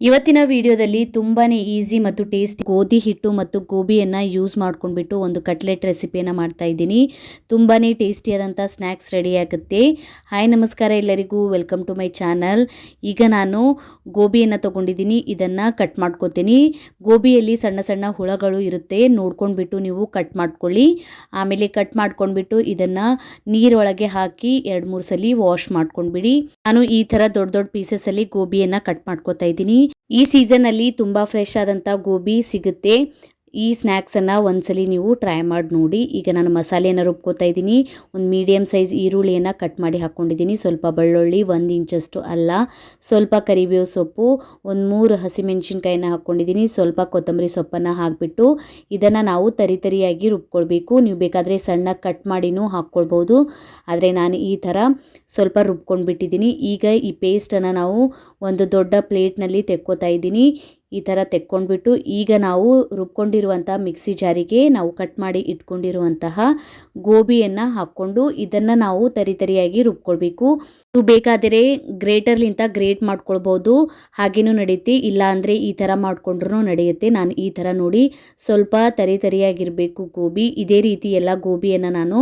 ಇವತ್ತಿನ ವಿಡಿಯೋದಲ್ಲಿ ತುಂಬಾ ಈಸಿ ಮತ್ತು ಟೇಸ್ಟಿ ಗೋಧಿ ಹಿಟ್ಟು ಮತ್ತು ಗೋಬಿಯನ್ನು ಯೂಸ್ ಮಾಡ್ಕೊಂಡ್ಬಿಟ್ಟು ಒಂದು ಕಟ್ಲೆಟ್ ರೆಸಿಪಿಯನ್ನು ಮಾಡ್ತಾ ಇದ್ದೀನಿ. ತುಂಬಾನೇ ಟೇಸ್ಟಿಯಾದಂಥ ಸ್ನ್ಯಾಕ್ಸ್ ರೆಡಿ ಆಗುತ್ತೆ. ಹಾಯ್ ನಮಸ್ಕಾರ ಎಲ್ಲರಿಗೂ. ವೆಲ್ಕಮ್ ಟು ಮೈ ಚಾನಲ್ ಈಗ ನಾನು ಗೋಬಿಯನ್ನು ತೊಗೊಂಡಿದ್ದೀನಿ. ಇದನ್ನು ಕಟ್ ಮಾಡ್ಕೋತೀನಿ. ಗೋಬಿಯಲ್ಲಿ ಸಣ್ಣ ಸಣ್ಣ ಹುಳಗಳು ಇರುತ್ತೆ. ನೋಡ್ಕೊಂಡ್ಬಿಟ್ಟು ನೀವು ಕಟ್ ಮಾಡ್ಕೊಳ್ಳಿ. ಆಮೇಲೆ ಕಟ್ ಮಾಡ್ಕೊಂಡ್ಬಿಟ್ಟು ಇದನ್ನು ನೀರೊಳಗೆ ಹಾಕಿ ಎರಡು ಮೂರು ಸಲ ವಾಶ್ ಮಾಡ್ಕೊಂಡ್ಬಿಡಿ. ನಾನು ಈ ಥರ ದೊಡ್ಡ ದೊಡ್ಡ ಪೀಸಸಲ್ಲಿ ಗೋಬಿಯನ್ನು ಕಟ್ ಮಾಡ್ಕೊತಾ ಇದ್ದೀನಿ. ಈ ಸೀಸನ್ ಅಲ್ಲಿ ತುಂಬಾ ಫ್ರೆಶ್ ಆದಂತ ಗೋಬಿ ಸಿಗುತ್ತೆ. ಈ ಸ್ನ್ಯಾಕ್ಸನ್ನು ಒಂದ್ಸಲಿ ನೀವು ಟ್ರೈ ಮಾಡಿ ನೋಡಿ. ಈಗ ನಾನು ಮಸಾಲೆಯನ್ನು ರುಬ್ಕೋತಾ ಇದ್ದೀನಿ. ಒಂದು ಮೀಡಿಯಮ್ ಸೈಜ್ ಈರುಳ್ಳಿಯನ್ನು ಕಟ್ ಮಾಡಿ ಹಾಕ್ಕೊಂಡಿದ್ದೀನಿ. ಸ್ವಲ್ಪ ಬೆಳ್ಳುಳ್ಳಿ, ಒಂದು ಇಂಚಷ್ಟು ಅಲ್ಲ. ಸ್ವಲ್ಪ ಕರಿಬೇವು ಸೊಪ್ಪು, ಒಂದು ಮೂರು ಹಸಿಮೆಣಸಿನ್ಕಾಯಿನ ಹಾಕ್ಕೊಂಡಿದ್ದೀನಿ. ಸ್ವಲ್ಪ ಕೊತ್ತಂಬರಿ ಸೊಪ್ಪನ್ನು ಹಾಕಿಬಿಟ್ಟು ಇದನ್ನು ನಾವು ತರಿ ತರಿಯಾಗಿ ರುಬ್ಕೊಳ್ಬೇಕು. ನೀವು ಬೇಕಾದರೆ ಸಣ್ಣ ಕಟ್ ಮಾಡಿನೂ ಹಾಕ್ಕೊಳ್ಬೋದು. ಆದರೆ ನಾನು ಈ ಥರ ಸ್ವಲ್ಪ ರುಬ್ಕೊಂಡ್ಬಿಟ್ಟಿದ್ದೀನಿ. ಈಗ ಈ ಪೇಸ್ಟನ್ನು ನಾವು ಒಂದು ದೊಡ್ಡ ಪ್ಲೇಟ್ನಲ್ಲಿ ತೆಕ್ಕೋತಾ ಇದ್ದೀನಿ. ಈ ಥರ ತೆಕ್ಕೊಂಡ್ಬಿಟ್ಟು ಈಗ ನಾವು ರುಬ್ಕೊಂಡಿರುವಂಥ ಮಿಕ್ಸಿ ಜಾರಿಗೆ ನಾವು ಕಟ್ ಮಾಡಿ ಇಟ್ಕೊಂಡಿರುವಂತಹ ಗೋಬಿಯನ್ನು ಹಾಕ್ಕೊಂಡು ಇದನ್ನು ನಾವು ತರಿ ತರಿಯಾಗಿ ರುಬ್ಕೊಳ್ಬೇಕು. ನೀವು ಬೇಕಾದರೆ ಗ್ರೇಟರ್ಲಿಂತ ಗ್ರೇಟ್ ಮಾಡ್ಕೊಳ್ಬೋದು. ಹಾಗೇನೂ ನಡೆಯುತ್ತೆ ಇಲ್ಲ ಅಂದರೆ ಈ ಥರ ಮಾಡಿಕೊಂಡ್ರೂ ನಡೆಯುತ್ತೆ. ನಾನು ಈ ಥರ ನೋಡಿ ಸ್ವಲ್ಪ ತರಿ ತರಿಯಾಗಿರಬೇಕು ಗೋಬಿ. ಇದೇ ರೀತಿ ಎಲ್ಲ ಗೋಬಿಯನ್ನು ನಾನು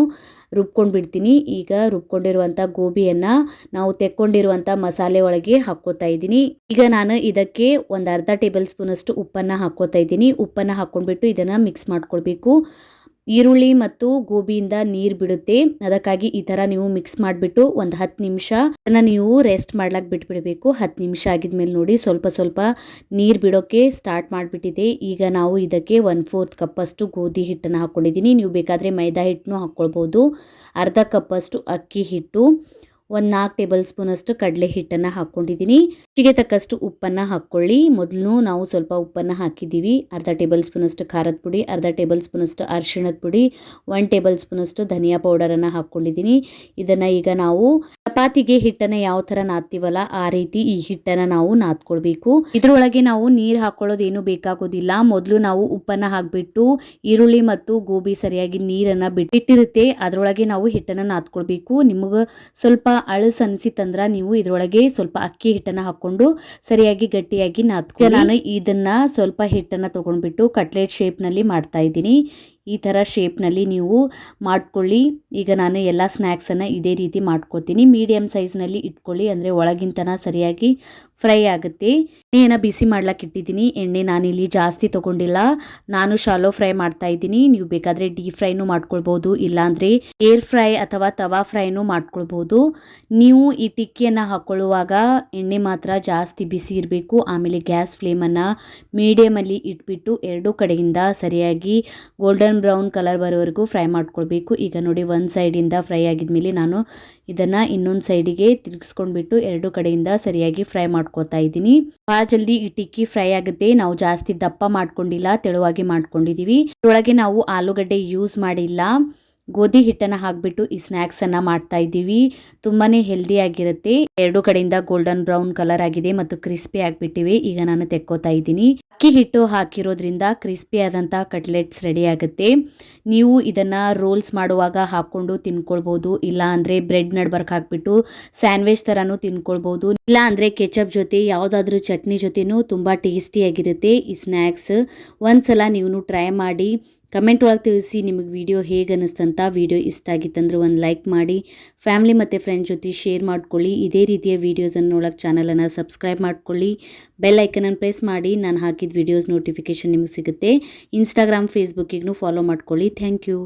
ರುಬ್ಕೊಂಡು ಬಿಡ್ತೀನಿ ಈಗ ರುಬ್ಕೊಂಡಿರುವಂಥ ಗೋಬಿಯನ್ನು ನಾವು ತೆಕ್ಕೊಂಡಿರುವಂಥ ಮಸಾಲೆ ಒಳಗೆ ಹಾಕ್ಕೋತಾ ಇದ್ದೀನಿ. ಈಗ ನಾನು ಇದಕ್ಕೆ ಒಂದು ಅರ್ಧ ಟೇಬಲ್ ಸ್ಪೂನಷ್ಟು ಉಪ್ಪನ್ನು ಹಾಕ್ಕೋತಾ ಇದ್ದೀನಿ. ಉಪ್ಪನ್ನು ಹಾಕ್ಕೊಂಡ್ಬಿಟ್ಟು ಇದನ್ನು ಮಿಕ್ಸ್ ಮಾಡ್ಕೊಳ್ಬೇಕು. ಈರುಳ್ಳಿ ಮತ್ತು ಗೋಬಿಯಿಂದ ನೀರು ಬಿಡುತ್ತೆ. ಅದಕ್ಕಾಗಿ ಈ ಥರ ನೀವು ಮಿಕ್ಸ್ ಮಾಡಿಬಿಟ್ಟು ಒಂದು ಹತ್ತು ನಿಮಿಷ ಅದನ್ನು ನೀವು ರೆಸ್ಟ್ ಮಾಡ್ಲಾಕ್ ಬಿಟ್ಬಿಡಬೇಕು. ಹತ್ತು ನಿಮಿಷ ಆಗಿದ್ಮೇಲೆ ನೋಡಿ ಸ್ವಲ್ಪ ಸ್ವಲ್ಪ ನೀರು ಬಿಡೋಕ್ಕೆ ಸ್ಟಾರ್ಟ್ ಮಾಡಿಬಿಟ್ಟಿದೆ. ಈಗ ನಾವು ಇದಕ್ಕೆ ಒನ್ ಫೋರ್ತ್ ಕಪ್ಪಷ್ಟು ಗೋಧಿ ಹಿಟ್ಟನ್ನು ಹಾಕ್ಕೊಂಡಿದ್ದೀನಿ ನೀವು ಬೇಕಾದರೆ ಮೈದಾ ಹಿಟ್ಟನ್ನು ಹಾಕ್ಕೊಳ್ಬೋದು ಅರ್ಧ ಕಪ್ಪಷ್ಟು ಅಕ್ಕಿ ಹಿಟ್ಟು. ಒಂದು ನಾಲ್ಕು ಟೇಬಲ್ ಸ್ಪೂನಷ್ಟು ಕಡಲೆ ಹಿಟ್ಟನ್ನು ಹಾಕ್ಕೊಂಡಿದ್ದೀನಿ ರುಚಿಗೆ ತಕ್ಕಷ್ಟು ಉಪ್ಪನ್ನು ಹಾಕ್ಕೊಳ್ಳಿ. ಮೊದಲು ನಾವು ಸ್ವಲ್ಪ ಉಪ್ಪನ್ನು ಹಾಕಿದ್ದೀವಿ. ಅರ್ಧ ಟೇಬಲ್ ಸ್ಪೂನಷ್ಟು ಖಾರದ ಪುಡಿ, ಅರ್ಧ ಟೇಬಲ್ ಸ್ಪೂನಷ್ಟು ಅರಿಶಿಣದ ಪುಡಿ ಒನ್ ಟೇಬಲ್ ಸ್ಪೂನಷ್ಟು ಧನಿಯಾ ಪೌಡರನ್ನು ಹಾಕ್ಕೊಂಡಿದ್ದೀನಿ ಇದನ್ನು ಈಗ ನಾವು ಚಪಾತಿಗೆ ಹಿಟ್ಟನ್ನು ಯಾವ ಥರ ನಾದ್ತೀವಲ್ಲ ಆ ರೀತಿ ಈ ಹಿಟ್ಟನ್ನು ನಾವು ನಾದ್ಕೊಳ್ಬೇಕು. ಇದರೊಳಗೆ ನಾವು ನೀರು ಹಾಕೊಳ್ಳೋದೇನು ಬೇಕಾಗೋದಿಲ್ಲ. ಮೊದಲು ನಾವು ಉಪ್ಪನ್ನು ಹಾಕಿಬಿಟ್ಟು ಈರುಳ್ಳಿ ಮತ್ತು ಗೋಬಿ ಸರಿಯಾಗಿ ನೀರನ್ನು ಬಿಟ್ಟಿರುತ್ತೆ. ಅದರೊಳಗೆ ನಾವು ಹಿಟ್ಟನ್ನು ನಾದ್ಕೊಳ್ಬೇಕು. ನಿಮಗೆ ಸ್ವಲ್ಪ ಅಳಸು ಅನಿಸಿತ್ತಂದ್ರೆ ನೀವು ಇದರೊಳಗೆ ಸ್ವಲ್ಪ ಅಕ್ಕಿ ಹಿಟ್ಟನ್ನ ಹಾಕೊಂಡು ಸರಿಯಾಗಿ ಗಟ್ಟಿಯಾಗಿ ನಾದ್ಕೊ ನಾನು ಇದನ್ನ ಸ್ವಲ್ಪ ಹಿಟ್ಟನ್ನ ತಗೊಂಡ್ಬಿಟ್ಟು ಕಟ್ಲೆಟ್ ಶೇಪ್ನಲ್ಲಿ ಮಾಡ್ತಾ ಇದ್ದೀನಿ. ಈ ಥರ ಶೇಪ್ನಲ್ಲಿ ನೀವು ಮಾಡ್ಕೊಳ್ಳಿ. ಈಗ ನಾನು ಎಲ್ಲ ಸ್ನ್ಯಾಕ್ಸನ್ನು ಇದೇ ರೀತಿ ಮಾಡ್ಕೋತೀನಿ. ಮೀಡಿಯಮ್ ಸೈಜ್ನಲ್ಲಿ ಇಟ್ಕೊಳ್ಳಿ. ಅಂದರೆ ಒಳಗಿಂತನ ಸರಿಯಾಗಿ ಫ್ರೈ ಆಗುತ್ತೆ. ಎಣ್ಣೆಯನ್ನು ಬಿಸಿ ಮಾಡ್ಲಿಕ್ಕೆ ಇಟ್ಟಿದ್ದೀನಿ. ಎಣ್ಣೆ ನಾನಿಲ್ಲಿ ಜಾಸ್ತಿ ತೊಗೊಂಡಿಲ್ಲ. ನಾನು ಶಾಲೋ ಫ್ರೈ ಮಾಡ್ತಾ ಇದ್ದೀನಿ. ನೀವು ಬೇಕಾದರೆ ಡೀಪ್ ಫ್ರೈನೂ ಮಾಡ್ಕೊಳ್ಬೋದು. ಇಲ್ಲಾಂದರೆ ಏರ್ ಫ್ರೈ ಅಥವಾ ತವಾ ಫ್ರೈನೂ ಮಾಡ್ಕೊಳ್ಬೋದು. ನೀವು ಈ ಟಿಕ್ಕಿಯನ್ನು ಹಾಕ್ಕೊಳ್ಳುವಾಗ ಎಣ್ಣೆ ಮಾತ್ರ ಜಾಸ್ತಿ ಬಿಸಿ ಇರಬೇಕು. ಆಮೇಲೆ ಗ್ಯಾಸ್ ಫ್ಲೇಮನ್ನು ಮೀಡಿಯಮಲ್ಲಿ ಇಟ್ಬಿಟ್ಟು ಎರಡೂ ಕಡೆಯಿಂದ ಸರಿಯಾಗಿ ಗೋಲ್ಡನ್ ಬ್ರೌನ್ ಕಲರ್ ಬರೋವರೆಗೂ ಫ್ರೈ ಮಾಡ್ಕೊಳ್ಬೇಕು. ಈಗ ನೋಡಿ ಒಂದು ಸೈಡಿಂದ ಫ್ರೈ ಆಗಿದ್ಮೇಲೆ ನಾನು ಇದನ್ನು ಇನ್ನೊಂದು ಸೈಡಿಗೆ ತಿರುಗಿಸ್ಕೊಂಡ್ಬಿಟ್ಟು ಎರಡು ಕಡೆಯಿಂದ ಸರಿಯಾಗಿ ಫ್ರೈ ಮಾಡ್ಕೊತಾ ಇದ್ದೀನಿ. ಭಾಳ ಜಲ್ದಿ ಈ ಟಿಕ್ಕಿ ಫ್ರೈ ಆಗುತ್ತೆ. ನಾವು ಜಾಸ್ತಿ ದಪ್ಪ ಮಾಡ್ಕೊಂಡಿಲ್ಲ, ತೆಳುವಾಗಿ ಮಾಡ್ಕೊಂಡಿದ್ದೀವಿ ಇದರೊಳಗೆ ನಾವು ಆಲೂಗಡ್ಡೆ ಯೂಸ್ ಮಾಡಿಲ್ಲ. ಗೋಧಿ ಹಿಟ್ಟನ್ನು ಹಾಕಿಬಿಟ್ಟು ಈ ಸ್ನ್ಯಾಕ್ಸನ್ನು ಮಾಡ್ತಾ ಇದ್ದೀವಿ. ತುಂಬಾ ಹೆಲ್ದಿಯಾಗಿರುತ್ತೆ ಎರಡು ಕಡೆಯಿಂದ ಗೋಲ್ಡನ್ ಬ್ರೌನ್ ಕಲರ್ ಆಗಿದೆ ಮತ್ತು ಕ್ರಿಸ್ಪಿ ಆಗಿಬಿಟ್ಟಿವೆ. ಈಗ ನಾನು ತೆಕ್ಕೋತಾ ಇದ್ದೀನಿ. ಅಕ್ಕಿ ಹಿಟ್ಟು ಹಾಕಿರೋದ್ರಿಂದ ಕ್ರಿಸ್ಪಿ ಆದಂಥ ಕಟ್ಲೆಟ್ಸ್ ರೆಡಿ ಆಗುತ್ತೆ. ನೀವು ಇದನ್ನು ರೋಲ್ಸ್ ಮಾಡುವಾಗ ಹಾಕ್ಕೊಂಡು ತಿನ್ಕೊಳ್ಬೋದು. ಇಲ್ಲ ಅಂದರೆ ಬ್ರೆಡ್ ನಡ್ಬರ್ಕ್ ಹಾಕ್ಬಿಟ್ಟು ಸ್ಯಾಂಡ್ವಿಚ್ ಥರನೂ ತಿನ್ಕೊಳ್ಬೋದು. ಇಲ್ಲ ಅಂದರೆ ಕೆಚಪ್ ಜೊತೆ, ಯಾವುದಾದ್ರೂ ಚಟ್ನಿ ಜೊತೆಯೂ ತುಂಬ ಟೇಸ್ಟಿಯಾಗಿರುತ್ತೆ ಈ ಸ್ನ್ಯಾಕ್ಸ್ ಒಂದ್ಸಲ ನೀವು ಟ್ರೈ ಮಾಡಿ. ಕಮೆಂಟ್ ಒಳಗೆ ತಿಳಿಸಿ ನಿಮಗೆ ವಿಡಿಯೋ ಹೇಗೆ ಅನ್ನಿಸ್ತಂತ ವಿಡಿಯೋ ಇಷ್ಟ ಆಗಿತ್ತಂದ್ರೆ ಒಂದು ಲೈಕ್ ಮಾಡಿ, ಫ್ಯಾಮ್ಲಿ ಮತ್ತು ಫ್ರೆಂಡ್ಸ್ ಜೊತೆ ಶೇರ್ ಮಾಡ್ಕೊಳ್ಳಿ. ಇದೇ ರೀತಿಯ ವೀಡಿಯೋಸನ್ನು ನೋಡೋಕ್ಕೆ ಚಾನಲನ್ನು ಸಬ್ಸ್ಕ್ರೈಬ್ ಮಾಡ್ಕೊಳ್ಳಿ. ಬೆಲ್ ಐಕನನ್ನು ಪ್ರೆಸ್ ಮಾಡಿ, ನಾನು ಹಾಕಿದ ವಿಡಿಯೋಸ್ ನೋಟಿಫಿಕೇಷನ್ ನಿಮಗೆ ಸಿಗುತ್ತೆ. ಇನ್ಸ್ಟಾಗ್ರಾಮ್ ಫೇಸ್ಬುಕ್ಕಿಗೂ ಫಾಲೋ ಮಾಡ್ಕೊಳ್ಳಿ. Thank you.